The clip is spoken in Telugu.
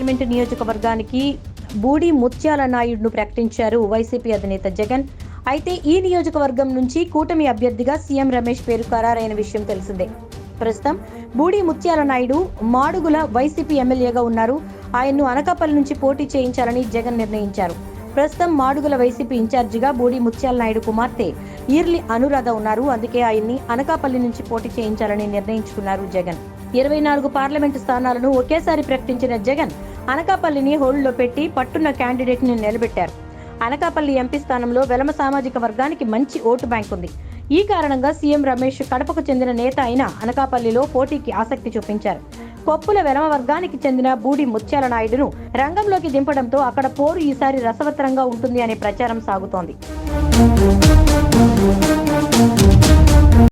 నియోజకవర్గానికి బూడి ముత్యాల నాయుడును ప్రకటించారు వైసీపీ అధినేత జగన్. అయితే ఈ నియోజకవర్గం నుంచి కూటమి అభ్యర్థిగా సీఎం రమేష్ పేరు ఖరారైన విషయం తెలిసిందే. ప్రస్తుతం బూడి ముత్యాల నాయుడు మాడుగుల వైసీపీ ఎమ్మెల్యేగా ఉన్నారు. ఆయన్ను అనకాపల్లి నుంచి పోటీ చేయించాలని జగన్ నిర్ణయించారు. ప్రస్తుతం మాడుగుల వైసీపీ ఇన్ఛార్జిగా బూడి ముత్యాల నాయుడు కుమార్తె ఈర్లి అనురాధ ఉన్నారు. అందుకే ఆయన్ని అనకాపల్లి నుంచి పోటీ చేయించాలని నిర్ణయించుకున్నారు జగన్. ఇరవై నాలుగు పార్లమెంటు స్థానాలను ఒకేసారి ప్రకటించిన జగన్ అనకాపల్లిని హోల్డ్లో పెట్టి పట్టున్న క్యాండిడేట్ని నిలబెట్టారు. అనకాపల్లి ఎంపీ స్థానంలో వెలమ సామాజిక వర్గానికి మంచి ఓటు బ్యాంక్ ఉంది. ఈ కారణంగా సీఎం రమేష్ కడపకు చెందిన నేత అయిన అనకాపల్లిలో పోటీకి ఆసక్తి చూపించారు. కొప్పుల వెలమ వర్గానికి చెందిన బూడి ముత్యాల నాయుడును రంగంలోకి దింపడంతో అక్కడ పోరు ఈసారి రసవత్తరంగా ఉంటుంది అనే ప్రచారం సాగుతోంది.